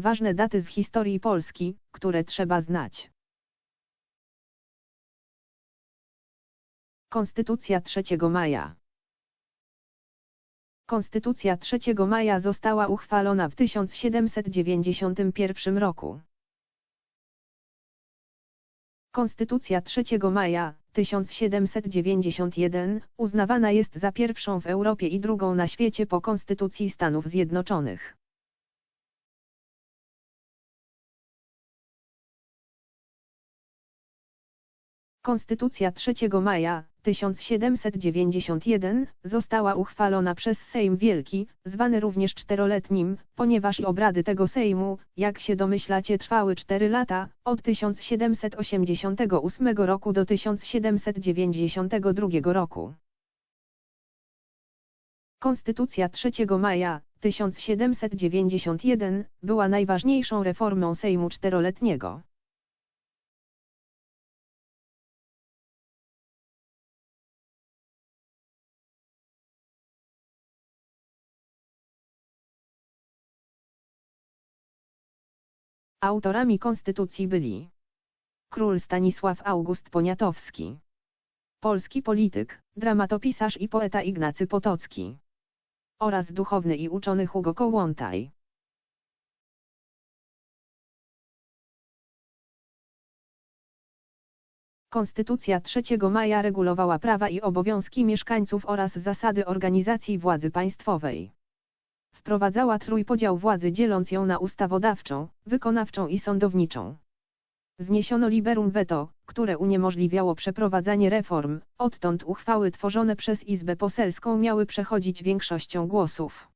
Ważne daty z historii Polski, które trzeba znać. Konstytucja 3 maja Konstytucja 3 maja została uchwalona w 1791 roku. Konstytucja 3 maja 1791 uznawana jest za pierwszą w Europie i drugą na świecie po Konstytucji Stanów Zjednoczonych. Konstytucja 3 maja 1791 została uchwalona przez Sejm Wielki, zwany również czteroletnim, ponieważ obrady tego Sejmu, jak się domyślacie trwały 4 lata, od 1788 roku do 1792 roku. Konstytucja 3 maja 1791 była najważniejszą reformą Sejmu czteroletniego. Autorami konstytucji byli król Stanisław August Poniatowski, polski polityk, dramatopisarz i poeta Ignacy Potocki oraz duchowny i uczony Hugo Kołłątaj. Konstytucja 3 maja regulowała prawa i obowiązki mieszkańców oraz zasady organizacji władzy państwowej. Wprowadzała trójpodział władzy dzieląc ją na ustawodawczą, wykonawczą i sądowniczą. Zniesiono liberum veto, które uniemożliwiało przeprowadzanie reform, odtąd uchwały tworzone przez Izbę Poselską miały przechodzić większością głosów.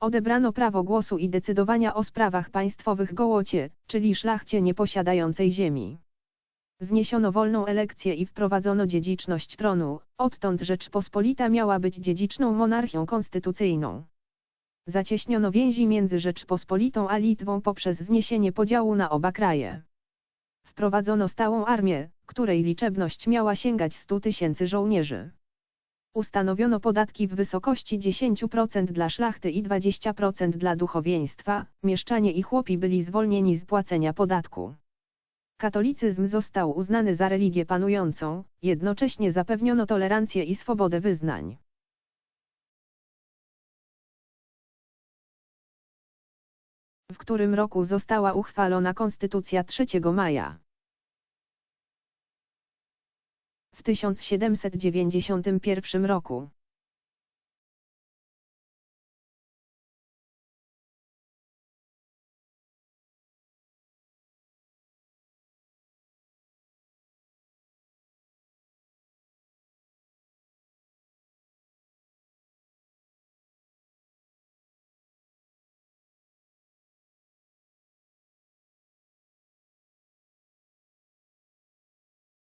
Odebrano prawo głosu i decydowania o sprawach państwowych gołocie, czyli szlachcie nieposiadającej ziemi. Zniesiono wolną elekcję i wprowadzono dziedziczność tronu, odtąd Rzeczpospolita miała być dziedziczną monarchią konstytucyjną. Zacieśniono więzi między Rzeczpospolitą a Litwą poprzez zniesienie podziału na oba kraje. Wprowadzono stałą armię, której liczebność miała sięgać 100 tysięcy żołnierzy. Ustanowiono podatki w wysokości 10% dla szlachty i 20% dla duchowieństwa, mieszczanie i chłopi byli zwolnieni z płacenia podatku. Katolicyzm został uznany za religię panującą, jednocześnie zapewniono tolerancję i swobodę wyznań. W którym roku została uchwalona Konstytucja 3 maja. W 1791 roku.